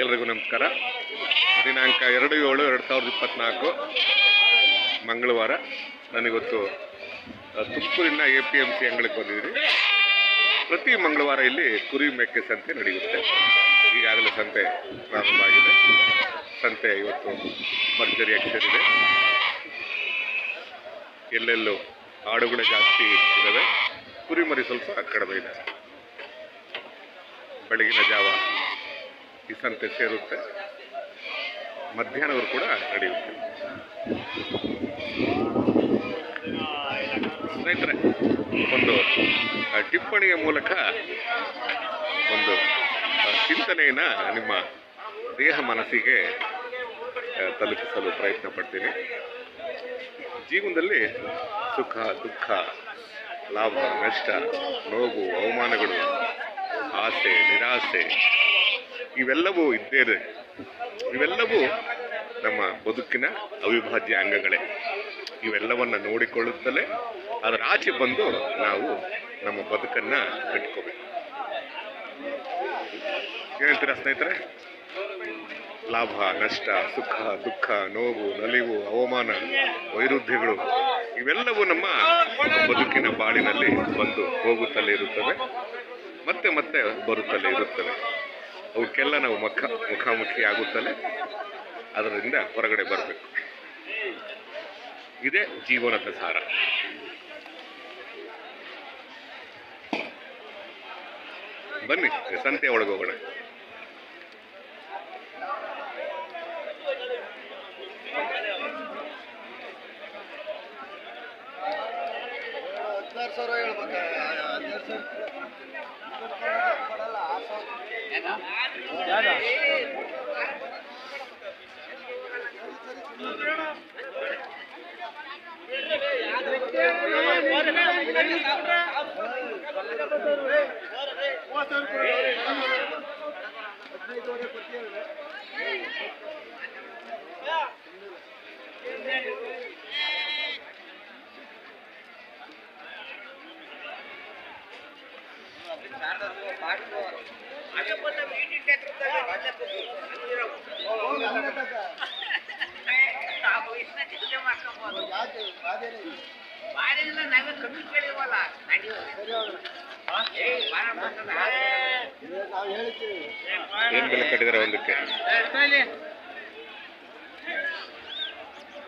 ಎಲ್ರಿಗೂ ನಮಸ್ಕಾರ. ದಿನಾಂಕ ಎರಡು ಏಳು ಎರಡು ಸಾವಿರದ ಇಪ್ಪತ್ತ್ನಾಲ್ಕು ಮಂಗಳವಾರ. ನನಗೊತ್ತು ತುಮಕೂರಿನ ಎ ಪಿ ಎಂ ಸಿ ಅಂಗಡಿಗೆ ಬಂದಿದ್ದೀನಿ. ಪ್ರತಿ ಮಂಗಳವಾರ ಇಲ್ಲಿ ಕುರಿ ಮೇಕೆ ಸಂತೆ ನಡೆಯುತ್ತೆ. ಈಗಾಗಲೇ ಸಂತೆ ಪ್ರಾರಂಭ ಆಗಿದೆ ಸಂತೆ ಇವತ್ತು ಭರ್ಜರಿಯಾಗಿ ಸೇರಿದೆ ಎಲ್ಲೆಲ್ಲೂ ಆಡುಗಳೇ ಜಾಸ್ತಿ ಇದ್ದಾವೆ. ಕುರಿಮರಿ ಸ್ವಲ್ಪ ಕಡಿಮೆ ಇದೆ. ಬೆಳಗಿನ ಜಾವ ಈ ಸಂತೆ ಸೇರುತ್ತೆ. ಮಧ್ಯಾಹ್ನವರು ಕೂಡ ನಡೆಯುತ್ತೆ ಸ್ನೇಹಿತರೆ, ಒಂದು ಟಿಪ್ಪಣಿಯ ಮೂಲಕ ಒಂದು ಚಿಂತನೆಯನ್ನ ನಿಮ್ಮ ದೇಹ ಮನಸ್ಸಿಗೆ ತಲುಪಿಸಲು ಪ್ರಯತ್ನ ಪಡ್ತೀನಿ. ಜೀವನದಲ್ಲಿ ಸುಖ, ದುಃಖ, ಲಾಭ, ನಷ್ಟ, ನೋವು, ಅವಮಾನಗಳು, ಆಸೆ, ನಿರಾಸೆ ಇವೆಲ್ಲವೂ ಇದ್ದೇ ಇದೆ. ಇವೆಲ್ಲವೂ ನಮ್ಮ ಬದುಕಿನ ಅವಿಭಾಜ್ಯ ಅಂಗಗಳೇ. ಇವೆಲ್ಲವನ್ನ ನೋಡಿಕೊಳ್ಳುತ್ತಲೇ ಅದರ ಆಚೆ ಬಂದು ನಾವು ನಮ್ಮ ಬದುಕನ್ನು ಕಟ್ಕೋಬೇಕು ಹೇಳ್ತೀರಾ ಸ್ನೇಹಿತರೆ? ಲಾಭ, ನಷ್ಟ, ಸುಖ, ದುಃಖ, ನೋವು, ನಲಿವು, ಅವಮಾನ, ವೈರುಧ್ಯಗಳು, ಇವೆಲ್ಲವೂ ನಮ್ಮ ಬದುಕಿನ ಬಾಳಿನಲ್ಲಿ ಬಂದು ಹೋಗುತ್ತಲೇ ಇರುತ್ತವೆ. ಮತ್ತೆ ಮತ್ತೆ ಬರುತ್ತಲೇ ಇರುತ್ತವೆ. ಅವಕ್ಕೆಲ್ಲ ನಾವು ಮುಖ ಮುಖಾಮುಖಿ ಆಗುತ್ತಲೇ ಅದರಿಂದ ಹೊರಗಡೆ ಬರಬೇಕು. ಇದೇ ಜೀವನದ ಸಾರ. ಬನ್ನಿ, ಸಂತೆ ಒಳಗೆ ಹೋಗೋಣ. ಹೇಳ್ಬೇಕ ಹದಿನಾರು ಸಾವಿರ ಕೊಡಲ್ಲ ಆರು ಸಾವಿರ ಹದಿನೈದುವರೆ ಕೊಡ್ತೀವಿ ಯಾಕೆ ಅದೇನೇ ನಾವೇ ಕಮ್ಮಿ ಕೇಳಿವಲ್ಲ ಸರಿ ಹೋಗೋಣ ನಾವು ಹೇಳ್ತೀವಿ ಏನ್ ಬೆಲೆ ಕಟ್ಟಿದಾರೆ ಒಂದಕ್ಕೆ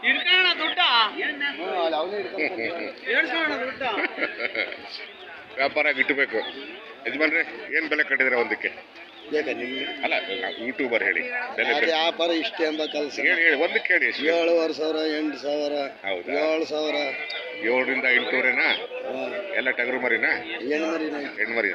ಇಡ್ಕೋಣ ದುಡ್ಡ ಹ್ಞೂ ಅಲ್ಲಿ ಅವನೇ ಹಿಡ್ಕೊಂಡು ಏಳ್ಸೋಣ ದುಡ್ಡ ವ್ಯಾಪಾರ ಇಟ್ಟಬೇಕು ಯಜಮಾನ್ರೆ ಏನು ಬೆಲೆ ಕಟ್ಟಿದ್ರೆ ಒಂದಕ್ಕೆ? ಬೇಕಾ ನಿಮ್ಗೆ. ಅಲ್ಲ ನಾವು ಯೂಟ್ಯೂಬರ್ ಹೇಳಿ ಬೆಲೆ ಅದು ಬೆಲೆ. ವ್ಯಾಪಾರ ಇಷ್ಟೇ ಎಂಬ ಕೆಲಸ. ಹೇಳಿ ಹೇಳಿ ಒಂದಕ್ಕೆ ಹೇಳಿ ಎಷ್ಟು? ಏಳುವರೆ ಸಾವಿರ ಎಂಟು ಸಾವಿರ ಹೌದಾ? ಏಳು ಸಾವಿರ. ಏಳರಿಂದ ಎಂಟೂವರೆನಾ? ಎಲ್ಲ ಟಗರು ಮರಿನಾ ಹೆಣ್ಮರಿನ? ಹೆಣ್ಮರಿ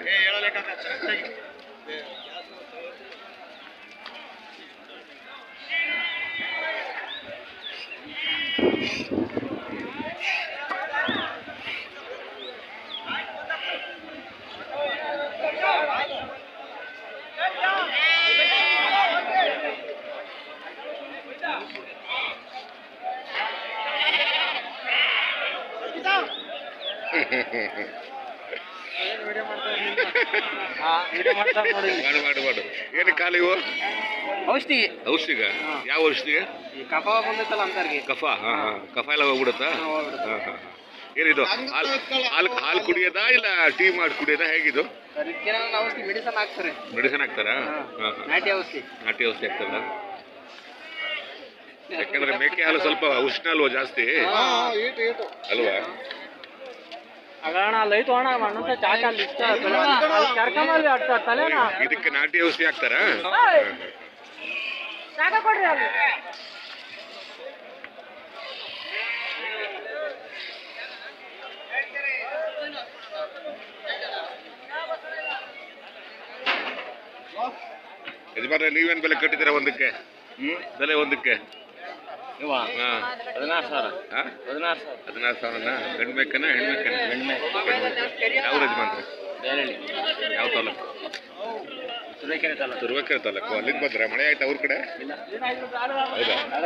ಮಾಡು ಮಾಡು ಮಾಡು ಏನು ಔಷಧಿ. ಔಷಧಿಗ? ಯಾವ ಔಷಧಿಗೆ ಕಫ ಬಂದೈತಲ್ಲ ಅಂತರ್ಗೆ. ಕಫ ಹಾ ಹಾ. ಕಫ ಎಲ್ಲ ಹೋಗ್ಬಿಡುತ್ತಾ? ಹಾ. ಹಾ ಏನಿದು ಹಾಲು ಹಾಲು ಹಾಲು ಕುಡಿಯೋದಾ ಇಲ್ಲ ಟೀ ಮಾಡಿ ಕುಡಿಯೋದಾ? ಹೇಗಿದು? ಔಷಧಿ ಮೆಡಿಸನ್ ಹಾಕ್ತಾರೆ. ಮೆಡಿಸಿನ್ ಹಾಕ್ತಾರಾ? ನಾಟಿ ಔಷಧಿ. ನಾಟಿ ಔಷಧಿ ಯಾಕಂದ್ರೆ ಮೇಕೆ ಹಾಲು ಸ್ವಲ್ಪ ಉಷ್ಣ ಅಲ್ವಾ ಜಾಸ್ತಿ? ಅಲ್ವಾ? ಅಗಣ ಲೈಟ್ ಅಣ್ಣ ಮಣ್ಣಂತ ಚಾಕ ಅಲ್ಲಿ ಇಷ್ಟ ಕರ್ಕೊಂಬಲ್ಲಿ ಅಡ್ತ ತಲೆನ ಇದಕ್ಕೆ ನಾಟಿ ಔಷಧಿ ಹಾಕ್ತಾರ. ಚಾಕ ಕೊಡ್ರಿ ಅಲ್ಲಿ. ಯಜಮಾನ್ರೆ ನೀವೇನ್ ಬೆಲೆ ಕಟ್ಟಿದ್ದೀರಾ ಒಂದಕ್ಕೆ? ಬೆಲೆ ಒಂದಕ್ಕೆ? ಹದಿನಾರು ಸಾವಿರ. ಹದಿನಾರು ಸಾವಿರ. ಹದಿನಾರು ಸಾವಿರನ? ಗಂಡು ಬೇಕನ ಹೆಣ್ಣು ಬೇಕನ ಯಾವ ಯಜಮಾನ್ರೆ? ಬೇರೆಳ್ಳಿ. ಯಾವ ತಾಲೂಕು? ಸುರೇಕೆರೆ ತಾಲೂಕು. ತುರುವೇಕೆರೆ ತಾಲೂಕು. ಅಲ್ಲಿಂದ ಬಂದ್ರೆ? ಮಳೆ ಆಯ್ತಾ ಅವ್ರ ಕಡೆ? ಹೌದಾ? ಅದ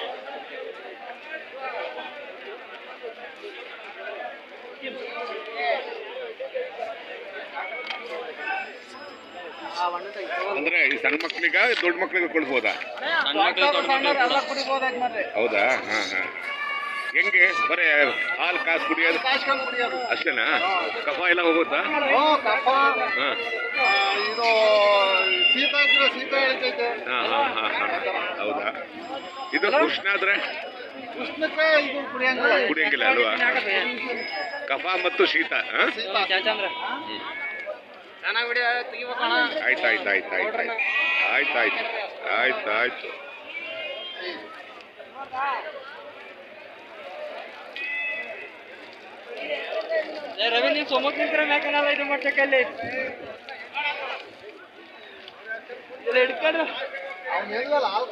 ಅಂದ್ರೆ ಈ ಸಣ್ಣ ಮಕ್ಳಿಗ ದೊಡ್ಡ ಮಕ್ಳಿಗೆ ಕೊಡ್ಬೋದಾ? ಹೌದಾ? ಹಾ ಹಾ. ಹೆಂಗೆ? ಬರೇ ಹಾಲು ಕಾಸು ಕುಡಿಯೋದು? ಅಷ್ಟೇನಾ? ಕಫ ಎಲ್ಲ ಹೋಗುತ್ತಾ? ಓ ಕಫ. ಇದು ಶೀತ ಇದ್ರೆ ಶೀತ ಹೇಳ್ತೈತೆ ಹಾ ಹಾ ಹಾ ಹಾ. ಹೌದಾ? ಇದು ಕೃಷ್ಣ ಆದ್ರೆ? ಉಷ್ಣಕ್ಕೆ ಇದು ಕುಡಿಯಂಗಿಲ್ಲ. ಕುಡಿಯಂಗಿಲ್ಲ ಅಲ್ವಾ? ಕಫ ಮತ್ತು ಶೀತ ಹಾ? ಆಯ್ತು ಆಯ್ತು ಆಯ್ತು ಆಯ್ತು ಆಯ್ತು ಆಯ್ತು ಆಯ್ತು ಆಯ್ತು ರವಿ ನೀವು ಸೊಮಕ್ ನಿಂತ್ರೆ ಮ್ಯಾಕನಲ್ಲ ಇದು ಮಾಡ್ಸಕ್ಕಲ್ಲಿ ಇಲ್ಲ ಅವ್ನು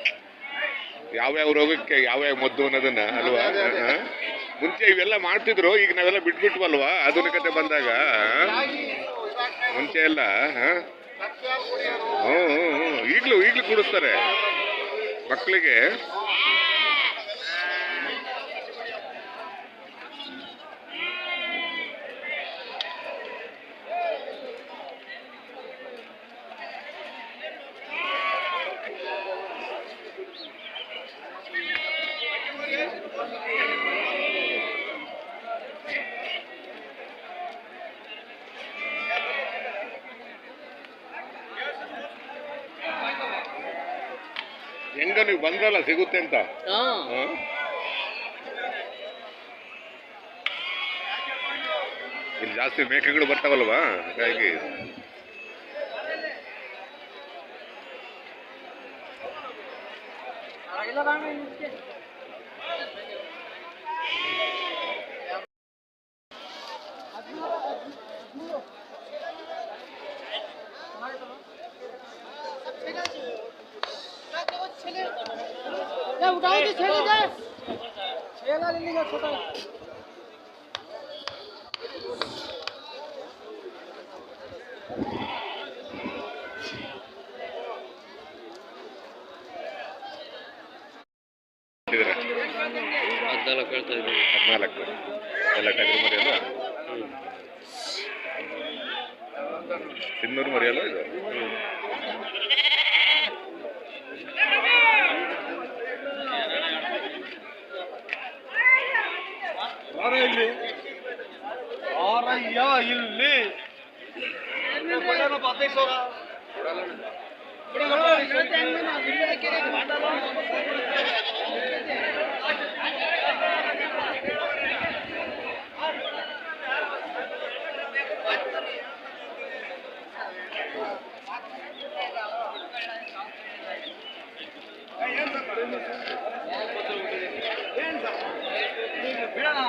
ಯಾವ್ಯಾವ ರೋಗಕ್ಕೆ ಯಾವ್ಯಾವ ಮದ್ದು ಅನ್ನೋದನ್ನ ಅಲ್ವಾ. ಮುಂಚೆ ಇವೆಲ್ಲ ಮಾಡ್ತಿದ್ರು ಈಗ ನಾವೆಲ್ಲ ಬಿಟ್ಬಿಟ್ವಲ್ವಾ? ಆಧುನಿಕತೆ ಬಂದಾಗ. ಮುಂಚೆ ಎಲ್ಲ ಹ್ಞೂ ಈಗಲೂ ಈಗಲೂ ಕುಡಿಸ್ತಾರೆ. ಮಕ್ಕಳಿಗೆ ಹೆಂಗ ನೀವು ಬಂದ್ರಲ್ಲ ಸಿಗುತ್ತೆ ಅಂತ? ಇಲ್ಲಿ ಜಾಸ್ತಿ ಮೇಕೆಗಳು ಬರ್ತಾವಲ್ವಾ? ಹಾಗಾಗಿ. ಇಲ್ಲ ಹದಿನಾಲ್ಕು ಹೇಳ್ತಾ ಇದ್ದೀನಿ ಹದಿನಾಲ್ಕು ಎಲ್ಲ ಟಗರು ಮರಿ ಅಲ್ವಾ ಇದು ಬಿಡೋಣ